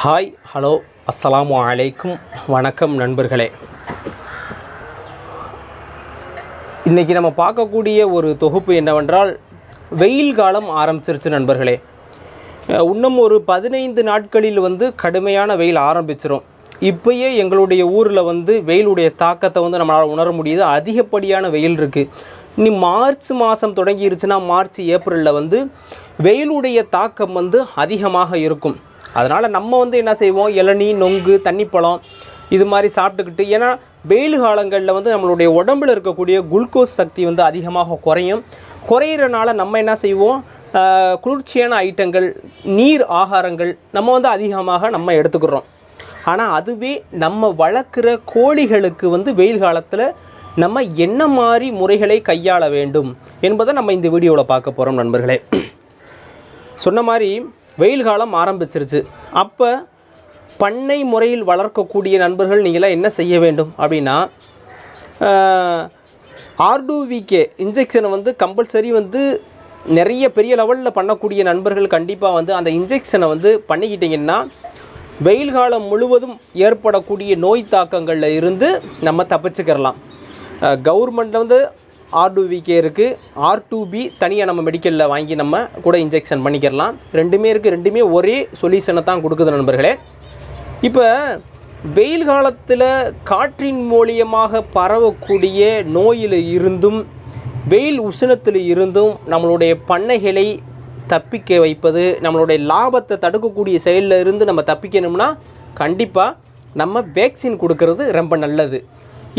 Hi hello அஸ்ஸலாமு அலைக்கும். வணக்கம் நண்பர்களே. இன்றைக்கி நம்ம பார்க்கக்கூடிய ஒரு தொகுப்பு என்னவென்றால் வெயில் காலம் ஆரம்பிச்சிருச்சு நண்பர்களே. இன்னும் ஒரு பதினைந்து நாட்களில் வந்து கடுமையான வெயில் ஆரம்பிச்சிரும். இப்பயே எங்களுடைய ஊரில் வந்து வெயிலுடைய தாக்கத்தை வந்து நம்மளால் உணர முடியுது. அதிகப்படியான வெயில் இருக்குது இனி மார்ச் மாதம் தொடங்கிருச்சுன்னா மார்ச் ஏப்ரலில் வந்து வெயிலுடைய தாக்கம் வந்து அதிகமாக இருக்கும். அதனால் நம்ம வந்து என்ன செய்வோம்? இளநீ நொங்கு தண்ணிப்பழம் இது மாதிரி சாப்பிட்டுக்கிட்டு ஏன்னா வெயில் காலங்களில் வந்து நம்மளுடைய உடம்பில் இருக்கக்கூடிய குளுக்கோஸ் சக்தி வந்து அதிகமாக குறையும். குறையிறனால நம்ம என்ன செய்வோம்? குளிர்ச்சியான ஐட்டங்கள் நீர் ஆகாரங்கள் நம்ம வந்து அதிகமாக நம்ம எடுத்துக்கிறோம். ஆனால் அதுவே நம்ம வளர்க்குற கோழிகளுக்கு வந்து வெயில் காலத்தில் நம்ம என்ன மாதிரி முறைகளை கையாள வேண்டும் என்பதை நம்ம இந்த வீடியோவில் பார்க்க போகிறோம் நண்பர்களே. சொன்ன மாதிரி வெயில் காலம் ஆரம்பிச்சிருச்சு. அப்போ பண்ணை முறையில் வளர்க்கக்கூடிய நண்பர்கள் நீங்களாம் என்ன செய்ய வேண்டும்? அப்படின்னா ஆர்டூவிகே இன்ஜெக்ஷனை வந்து கம்பல்சரி வந்து நிறைய பெரிய லெவலில் பண்ணக்கூடிய நண்பர்கள் கண்டிப்பாக வந்து அந்த இன்ஜெக்ஷனை வந்து பண்ணிக்கிட்டிங்கன்னா வெயில் காலம் முழுவதும் ஏற்படக்கூடிய நோய் தாக்கங்களில் இருந்து நம்ம தப்பிச்சுக்கிறலாம். கவர்மெண்ட்டில் வந்து ஆர்டூவிகே இருக்குது ஆர் டூ பி தனியாக நம்ம மெடிக்கலில் வாங்கி நம்ம கூட இன்ஜெக்ஷன் பண்ணிக்கிறலாம் ரெண்டுமே இருக்குது ரெண்டுமே ஒரே சொல்யூஷனை தான் கொடுக்குது நண்பர்களே. இப்போ வெயில் காலத்தில் காற்றின் மூலியமாக பரவக்கூடிய நோயில் இருந்தும் வெயில் உஷ்ணத்தில் இருந்தும் நம்மளுடைய பண்ணைகளை தப்பிக்க வைப்பது நம்மளுடைய லாபத்தை தடுக்கக்கூடிய செயலில் இருந்து நம்ம தப்பிக்கணும்னா கண்டிப்பாக நம்ம வேக்சின் கொடுக்கறது ரொம்ப நல்லது.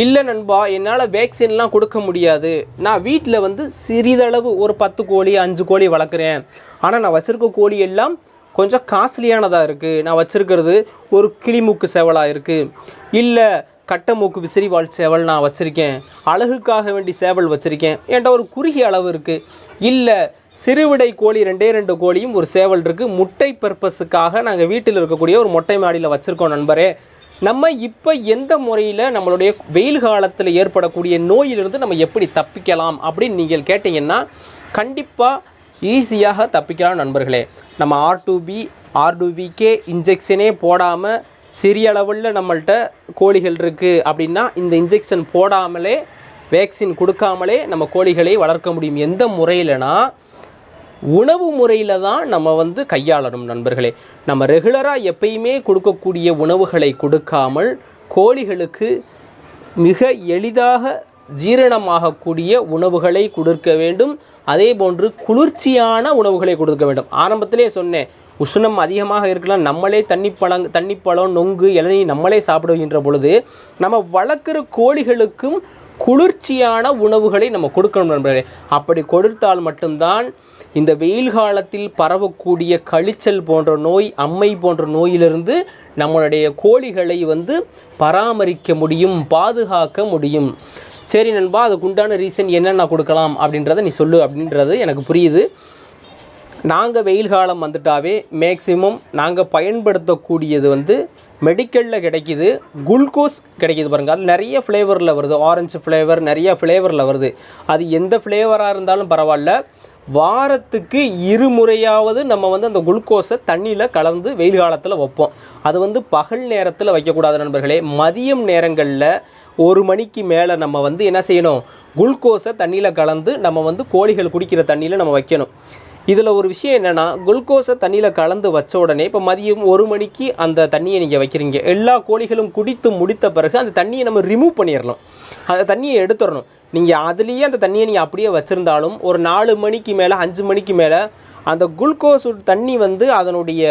இல்லை நண்பா என்னால் வேக்சின்லாம் கொடுக்க முடியாது. நான் வீட்டில் வந்து சிறிதளவு ஒரு பத்து கோழி அஞ்சு கோழி வளர்க்குறேன். ஆனால் நான் வச்சுருக்க கோழி எல்லாம் கொஞ்சம் காஸ்ட்லியானதாக இருக்குது நான் வச்சுருக்கிறது ஒரு கிளிமூக்கு சேவலாக இருக்குது இல்லை கட்டமூக்கு விசிறிவாழ் சேவல் நான் வச்சுருக்கேன். அழகுக்காக வேண்டி சேவல் வச்சுருக்கேன். என்கிட்ட ஒரு குறுகிய அளவு இருக்குது இல்லை சிறுவிடை கோழி ரெண்டே ரெண்டு கோழியும் ஒரு சேவல் இருக்குது முட்டை பர்பஸுக்காக நாங்கள் வீட்டில் இருக்கக்கூடிய ஒரு மொட்டை மாடியில் வச்சுருக்கோம் நண்பரே. நம்ம இப்போ எந்த முறையில் நம்மளுடைய வெயில் காலத்தில் ஏற்படக்கூடிய நோயிலிருந்து நம்ம எப்படி தப்பிக்கலாம் அப்படின்னு நீங்கள் கேட்டிங்கன்னா கண்டிப்பாக ஈஸியாக தப்பிக்கலாம் நண்பர்களே. நம்ம R two P R two இன்ஜெக்ஷனே போடாமல் சிறிய அளவில் நம்மள்ட்ட கோழிகள் இருக்குது அப்படின்னா இந்த இன்ஜெக்ஷன் போடாமலே வேக்சின் கொடுக்காமலே நம்ம கோழிகளை வளர்க்க முடியும். எந்த முறையிலனா உணவு முறையில் தான் நம்ம வந்து கையாளணும் நண்பர்களே. நம்ம ரெகுலராக எப்பயுமே கொடுக்கக்கூடிய உணவுகளை கொடுக்காமல் கோழிகளுக்கு மிக எளிதாக ஜீரணமாகக்கூடிய உணவுகளை கொடுக்க வேண்டும். அதே போன்று குளிர்ச்சியான உணவுகளை கொடுக்க வேண்டும். ஆரம்பத்திலே சொன்னேன் உஷ்ணம் அதிகமாக இருக்கலாம் நம்மளே தண்ணி பழங் தண்ணி பழம் நொங்கு இளநீ நம்மளே சாப்பிடுகின்ற பொழுது நம்ம வளர்க்குற கோழிகளுக்கும் குளிர்ச்சியான உணவுகளை நம்ம கொடுக்கணும் நண்பர்களே. அப்படி கொடுத்தால் மட்டும்தான் இந்த வெயில் காலத்தில் பரவக்கூடிய கழிச்சல் போன்ற நோய் அம்மை போன்ற நோயிலிருந்து நம்மளுடைய கோழிகளை வந்து பராமரிக்க முடியும் பாதுகாக்க முடியும். சரி நண்பா அதுக்கு உண்டான ரீசன் என்னென்ன கொடுக்கலாம் அப்படின்றத நீ சொல்லு அப்படின்றது எனக்கு புரியுது. நாங்கள் வெயில் காலம் வந்துட்டாவே மேக்சிமம் நாங்கள் பயன்படுத்தக்கூடியது வந்து மெடிக்கலில் கிடைக்கிது குளுக்கோஸ் கிடைக்கிது பாருங்கள் அது நிறைய ஃப்ளேவரில் வருது. ஆரஞ்சு ஃப்ளேவர் நிறைய ஃப்ளேவரில் வருது. அது எந்த ஃப்ளேவராக இருந்தாலும் பரவாயில்ல. வாரத்துக்கு இருமுறையாவது நம்ம வந்து அந்த குளுக்கோஸை தண்ணியில் கலந்து வெயில் காலத்தில் வைப்போம். அது வந்து பகல் நேரத்தில் வைக்கக்கூடாது நண்பர்களே. மதியம் நேரங்களில் ஒரு மணிக்கு மேலே நம்ம வந்து என்ன செய்யணும்? குளுக்கோஸை தண்ணியில் கலந்து நம்ம வந்து கோழிகள் குடிக்கிற தண்ணியில் நம்ம வைக்கணும். இதில் ஒரு விஷயம் என்னென்னா குளுக்கோஸை தண்ணியில் கலந்து வச்ச உடனே இப்போ மதியம் ஒரு மணிக்கு அந்த தண்ணியை நீங்கள் வைக்கிறீங்க. எல்லா கோழிகளும் குடித்து முடித்த பிறகு அந்த தண்ணியை நம்ம ரிமூவ் பண்ணிடணும் அந்த தண்ணியை எடுத்துடணும் நீங்கள் அதுலேயே அந்த தண்ணியை நீங்கள் அப்படியே வச்சுருந்தாலும் ஒரு நாலு மணிக்கு மேலே அஞ்சு மணிக்கு மேலே அந்த குளுக்கோஸ் தண்ணி வந்து அதனுடைய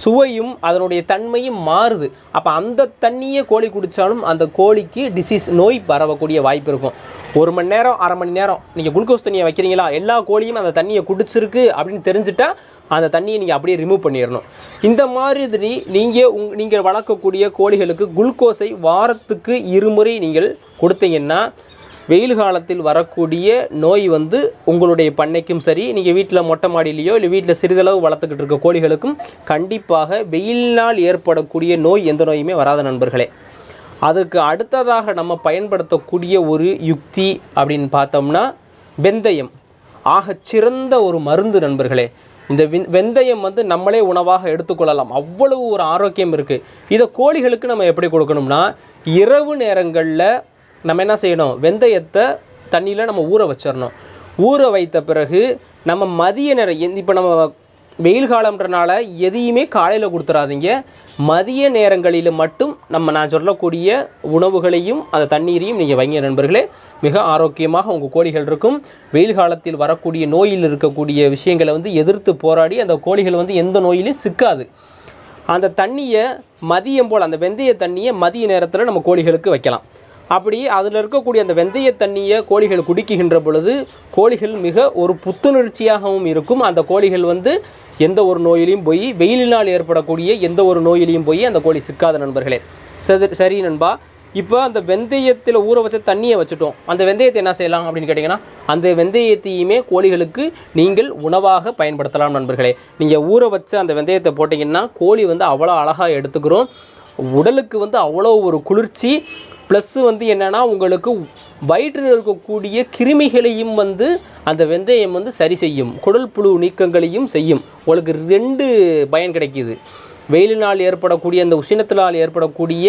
சுவையும் அதனுடைய தன்மையும் மாறுது. அப்போ அந்த தண்ணியை கோழி குடித்தாலும் அந்த கோழிக்கு டிசீஸ் நோய் பரவக்கூடிய வாய்ப்பு இருக்கும். ஒரு மணி நேரம் அரை மணி நேரம் நீங்கள் குளுக்கோஸ் தண்ணியை வைக்கிறீங்களா? எல்லா கோழியும் அந்த தண்ணியை குடிச்சிருக்கு அப்படின்னு தெரிஞ்சுட்டா அந்த தண்ணியை நீங்கள் அப்படியே ரிமூவ் பண்ணிடணும். இந்த மாதிரி நீங்கள் உங் நீங்கள் வளர்க்கக்கூடிய கோழிகளுக்கு குளுக்கோஸை வாரத்துக்கு இருமுறை நீங்கள் கொடுத்தீங்கன்னா வெயில் காலத்தில் வரக்கூடிய நோய் வந்து உங்களுடைய பண்ணைக்கும் சரி நீங்கள் வீட்டில் மொட்டை மாடியிலையோ இல்லை வீட்டில் சிறிதளவு வளர்த்துக்கிட்டு இருக்க கோழிகளுக்கும் கண்டிப்பாக வெயிலினால் ஏற்படக்கூடிய நோய் எந்த நோயுமே வராத நண்பர்களே. அதுக்கு அடுத்ததாக நம்ம பயன்படுத்தக்கூடிய ஒரு யுக்தி அப்படின்னு பார்த்தோம்னா வெந்தயம். ஆகச் சிறந்த ஒரு மருந்து நண்பர்களே. இந்த வெந்தயம் வந்து நம்மளே உணவாக எடுத்துக்கொள்ளலாம். அவ்வளவு ஒரு ஆரோக்கியம் இருக்குது இதை கோழிகளுக்கு நம்ம எப்படி கொடுக்கணும்னா இரவு நேரங்களில் நம்ம என்ன செய்யணும்? வெந்தயத்தை தண்ணியில் நம்ம ஊற வச்சிடணும் ஊற வைத்த பிறகு நம்ம மதிய நேரம் இப்போ நம்ம வெயில் காலம்ன்றனால எதையுமே காலையில் கொடுத்துறாதீங்க. மதிய நேரங்களில் மட்டும் நம்ம நான் சொல்லக்கூடிய உணவுகளையும் அந்த தண்ணீரையும் நீங்கள் வைங்க நண்பர்களே. மிக ஆரோக்கியமாக உங்கள் கோழிகள் இருக்கும். வெயில் காலத்தில் வரக்கூடிய நோயில் இருக்கக்கூடிய விஷயங்களை வந்து எதிர்த்து போராடி அந்த கோழிகள் வந்து எந்த நோயிலையும் சிக்காது. அந்த தண்ணியை மதியம் போல் அந்த வெந்தய தண்ணியை மதிய நேரத்தில் நம்ம கோழிகளுக்கு வைக்கலாம். அப்படி அதில் இருக்கக்கூடிய அந்த வெந்தய தண்ணியை கோழிகள் குடிக்குகின்ற பொழுது கோழிகள் மிக ஒரு புத்துணர்ச்சியாகவும் இருக்கும். அந்த கோழிகள் வந்து எந்த ஒரு நோயிலையும் போய் வெயிலினால் ஏற்படக்கூடிய எந்த ஒரு நோயிலையும் போய் அந்த கோழி சிக்காத நண்பர்களே. சரி சரி நண்பா. இப்போ அந்த வெந்தயத்தில் ஊற வச்ச தண்ணியை வச்சுட்டோம். அந்த வெந்தயத்தை என்ன செய்யலாம் அப்படின்னு கேட்டிங்கன்னா அந்த வெந்தயத்தையுமே கோழிகளுக்கு நீங்கள் உணவாக பயன்படுத்தலாம் நண்பர்களே. நீங்கள் ஊற வச்ச அந்த வெந்தயத்தை போட்டிங்கன்னா கோழி வந்து அவ்வளோ அழகாக எடுத்துக்கிறோம். உடலுக்கு வந்து அவ்வளோ ஒரு குளிர்ச்சி ப்ளஸ்ஸு வந்து என்னென்னா உங்களுக்கு வயிற்றில் இருக்கக்கூடிய கிருமிகளையும் வந்து அந்த வெந்தயம் வந்து சரி செய்யும். குடல் புழு நீக்கங்களையும் செய்யும். உங்களுக்கு ரெண்டு பயன் கிடைக்கிது. வெயிலினால் ஏற்படக்கூடிய அந்த உஷ்ணத்தினால் ஏற்படக்கூடிய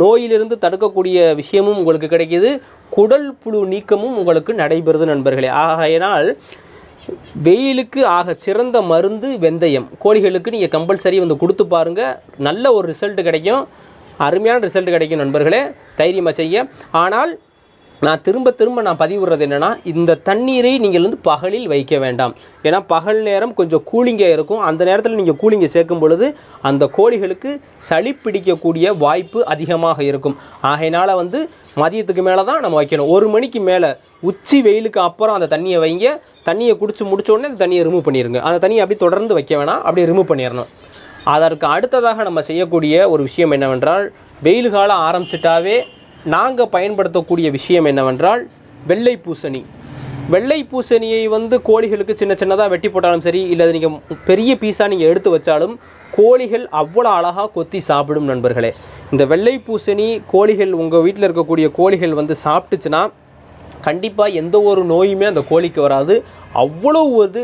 நோயிலிருந்து தடுக்கக்கூடிய விஷயமும் உங்களுக்கு கிடைக்கிது. குடல் புழு நீக்கமும் உங்களுக்கு நடைபெறுது நண்பர்களே. ஆகையினால் வெயிலுக்கு ஆக சிறந்த மருந்து வெந்தயம். கோழிகளுக்கு நீங்கள் கம்பல்சரி வந்து கொடுத்து பாருங்கள் நல்ல ஒரு ரிசல்ட் கிடைக்கும். அருமையான ரிசல்ட் கிடைக்கும் நண்பர்களே. தைரியமாக செய்ய. ஆனால் நான் திரும்ப திரும்ப நான் பதிவிடுறது என்னென்னா இந்த தண்ணீரை நீங்கள் வந்து பகலில் வைக்க வேண்டாம். ஏன்னா பகல் நேரம் கொஞ்சம் கூலிங்காக இருக்கும். அந்த நேரத்தில் நீங்கள் கூலிங்கை சேர்க்கும் பொழுது அந்த கோழிகளுக்கு சளி பிடிக்கக்கூடிய வாய்ப்பு அதிகமாக இருக்கும். ஆகையினால் வந்து மதியத்துக்கு மேலே தான் நம்ம வைக்கணும். ஒரு மணிக்கு மேலே உச்சி வெயிலுக்கு அப்புறம் அந்த தண்ணியை வைங்க. தண்ணியை குடிச்சு முடிச்சோடனே அந்த தண்ணியை ரிமூவ் பண்ணிடுங்க அந்த தண்ணியை அப்படியே தொடர்ந்து வைக்க வேணாம். அப்படியே ரிமூவ் பண்ணிடணும். அதற்கு அடுத்ததாக நம்ம செய்யக்கூடிய ஒரு விஷயம் என்னவென்றால் வெயில் காலம் ஆரம்பிச்சிட்டாவே நாங்கள் பயன்படுத்தக்கூடிய விஷயம் என்னவென்றால் வெள்ளை பூசணி. வெள்ளை பூசணியை வந்து கோழிகளுக்கு சின்ன சின்னதாக வெட்டி போட்டாலும் சரி இல்லை அது நீங்கள் பெரிய பீஸாக நீங்கள் எடுத்து வச்சாலும் கோழிகள் அவ்வளோ அழகாக கொத்தி சாப்பிடும் நண்பர்களே. இந்த வெள்ளை பூசணி கோழிகள் உங்கள் வீட்டில் இருக்கக்கூடிய கோழிகள் வந்து சாப்பிட்டுச்சுன்னா கண்டிப்பாக எந்த ஒரு நோயுமே அந்த கோழிக்கு வராது. அவ்வளோ ஒரு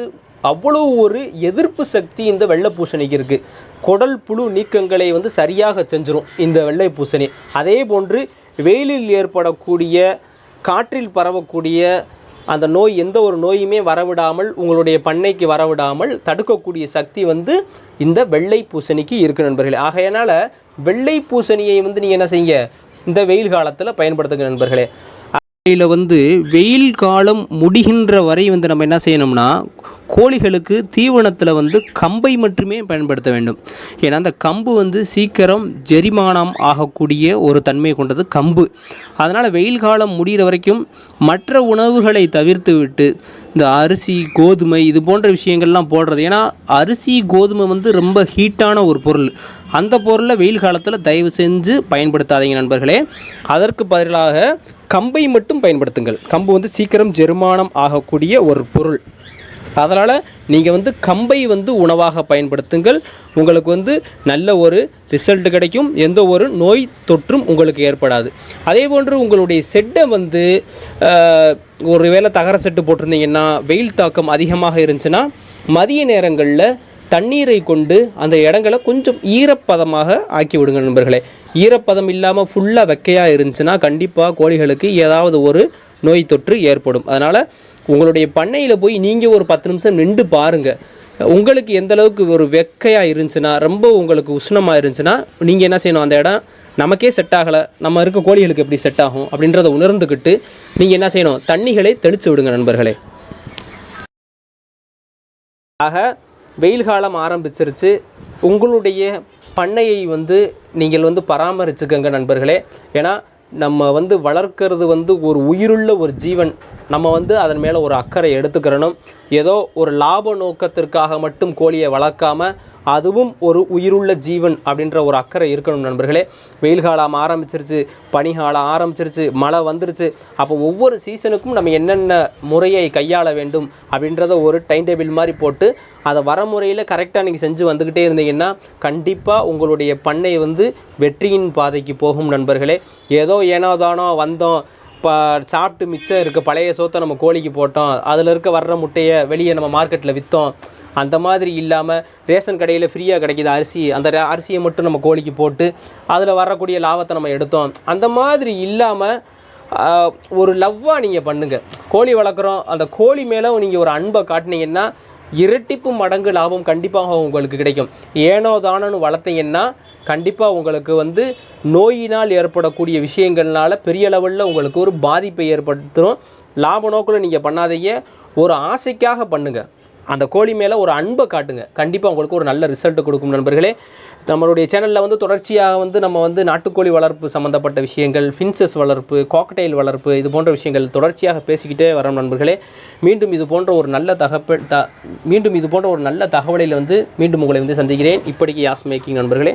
அவ்வளோ ஒரு எதிர்ப்பு சக்தி இந்த வெள்ளை பூசணிக்கு இருக்குது குடல் புழு நீக்கங்களை வந்து சரியாக செஞ்சிடும் இந்த வெள்ளை பூசணி. அதே போன்று வெயிலில் ஏற்படக்கூடிய காற்றில் பரவக்கூடிய அந்த நோய் எந்த ஒரு நோயுமே வரவிடாமல் உங்களுடைய பண்ணைக்கு வரவிடாமல் தடுக்கக்கூடிய சக்தி வந்து இந்த வெள்ளை பூசணிக்கு இருக்கு நண்பர்களே. ஆகையினால் வெள்ளை பூசணியை வந்து நீங்கள் என்ன செய்யுங்க? இந்த வெயில் காலத்தில் பயன்படுத்துங்க நண்பர்களே. இதில் வந்து வெயில் காலம் முடிகின்ற வரை வந்து நம்ம என்ன செய்யணும்னா கோழிகளுக்கு தீவனத்தில் வந்து கம்பை மட்டுமே பயன்படுத்த வேண்டும். ஏன்னா அந்த கம்பு வந்து சீக்கிரம் ஜெரிமானம் ஆகக்கூடிய ஒரு தன்மை கொண்டது கம்பு. அதனால் வெயில் காலம் முடிகிற வரைக்கும் மற்ற உணவுகளை தவிர்த்து விட்டு இந்த அரிசி கோதுமை இது போன்ற விஷயங்கள்லாம் போடுறது. ஏன்னா அரிசி கோதுமை வந்து ரொம்ப ஹீட்டான ஒரு பொருள். அந்த பொருளை வெயில் காலத்தில் தயவு செஞ்சு பயன்படுத்தாதீங்க நண்பர்களே. அதற்கு பதிலாக கம்பை மட்டும் பயன்படுத்துங்கள். கம்பு வந்து சீக்கிரம் ஜெருமானம் ஆகக்கூடிய ஒரு பொருள். அதனால் நீங்கள் வந்து கம்பை வந்து உணவாக பயன்படுத்துங்கள். உங்களுக்கு வந்து நல்ல ஒரு ரிசல்ட் கிடைக்கும். எந்த ஒரு நோய் தொற்றும் உங்களுக்கு ஏற்படாது. அதே போன்று உங்களுடைய செட்டை வந்து ஒரு வேளை தகர செட்டு போட்டிருந்தீங்கன்னா வெயில் தாக்கம் அதிகமாக இருந்துச்சுன்னா மதிய நேரங்களில் தண்ணீரை கொண்டு அந்த இடங்களை கொஞ்சம் ஈரப்பதமாக ஆக்கி விடுங்க நண்பர்களே. ஈரப்பதம் இல்லாமல் ஃபுல்லாக வெக்கையாக இருந்துச்சுன்னா கண்டிப்பாக கோழிகளுக்கு ஏதாவது ஒரு நோய் தொற்று ஏற்படும். அதனால் உங்களுடைய பண்ணையில் போய் நீங்கள் ஒரு பத்து நிமிஷம் நின்று பாருங்கள் உங்களுக்கு எந்த அளவுக்கு ஒரு வெக்கையாக இருந்துச்சுன்னா ரொம்ப உங்களுக்கு உஷ்ணமாக இருந்துச்சுன்னா நீங்கள் என்ன செய்யணும்? அந்த இடம் நமக்கே செட் ஆகலை. நம்ம இருக்க கோழிகளுக்கு எப்படி செட் ஆகும்? அப்படின்றத உணர்ந்துக்கிட்டு நீங்கள் என்ன செய்யணும்? தண்ணிகளை தெளித்து விடுங்க நண்பர்களே. ஆக வெயில் காலம் ஆரம்பிச்சிருச்சு. உங்களுடைய பண்ணையை வந்து நீங்கள் வந்து பராமரிச்சுக்கோங்க நண்பர்களே. ஏன்னா நம்ம வந்து வளர்க்கறது வந்து ஒரு உயிருள்ள ஒரு ஜீவன். நம்ம வந்து அதன் மேலே ஒரு அக்கறை எடுத்துக்கிறணும். ஏதோ ஒரு லாப நோக்கத்திற்காக மட்டும் கோழியை வளர்க்காம அதுவும் ஒரு உயிருள்ள ஜீவன் அப்படின்ற ஒரு அக்கறை இருக்கணும் நண்பர்களே. வெயில் காலம் ஆரம்பிச்சிருச்சு பனிகாலம் ஆரம்பிச்சிருச்சு மழை வந்துருச்சு. அப்போ ஒவ்வொரு சீசனுக்கும் நம்ம என்னென்ன முறையை கையாள வேண்டும் அப்படின்றத ஒரு டைம் டேபிள் மாதிரி போட்டு அதை வரமுறையில் கரெக்டாக நீங்கள் செஞ்சு வந்துக்கிட்டே இருந்தீங்கன்னா கண்டிப்பாக உங்களுடைய பண்ணை வந்து வெற்றியின் பாதைக்கு போகும் நண்பர்களே. ஏதோ ஏனோ தானோ வந்தோம் இப்போ சாப்பிட்டு மிச்சம் இருக்க பழைய சோத்தை நம்ம கோழிக்கு போட்டோம் அதில் இருக்க வர்ற முட்டையை வெளியே நம்ம மார்க்கெட்டில் விற்றோம் அந்த மாதிரி இல்லாமல் ரேஷன் கடையில் ஃப்ரீயாக கிடைக்கிது அரிசி. அந்த அரிசியை மட்டும் நம்ம கோழிக்கு போட்டு அதில் வரக்கூடிய லாபத்தை நம்ம எடுத்தோம். அந்த மாதிரி இல்லாமல் ஒரு லவ்வாக நீங்கள் பண்ணுங்கள் கோழி வளர்க்குறோம். அந்த கோழி மேலே நீங்கள் ஒரு அன்பை காட்டினீங்கன்னா இரட்டிப்பு மடங்கு லாபம் கண்டிப்பாக உங்களுக்கு கிடைக்கும். ஏனோ தானோன்னு வளர்த்தீங்கன்னா கண்டிப்பாக உங்களுக்கு வந்து நோயினால் ஏற்படக்கூடிய விஷயங்கள்னால பெரிய லெவலில் உங்களுக்கு ஒரு பாதிப்பை ஏற்படுத்தும். லாப நோக்கில் நீங்கள் பண்ணாதீங்க. ஒரு ஆசைக்காக பண்ணுங்கள் அந்த கோழி மேலே ஒரு அன்பை காட்டுங்க. கண்டிப்பாக உங்களுக்கு ஒரு நல்ல ரிசல்ட் கொடுக்கும் நண்பர்களே. நம்மளுடைய சேனலில் வந்து தொடர்ச்சியாக வந்து நம்ம வந்து நாட்டுக்கோழி வளர்ப்பு சம்மந்தப்பட்ட விஷயங்கள் ஃபின்சஸ் வளர்ப்பு காக்டெயில் வளர்ப்பு இது போன்ற விஷயங்கள் தொடர்ச்சியாக பேசிக்கிட்டே வரோம் நண்பர்களே. மீண்டும் இது போன்ற ஒரு நல்ல தகவல் த மீண்டும் இது போன்ற ஒரு நல்ல தகவலில் வந்து மீண்டும் உங்களை வந்து சந்திக்கிறேன். இப்படிக்கு யாஸ் மேக்கிங் நண்பர்களே.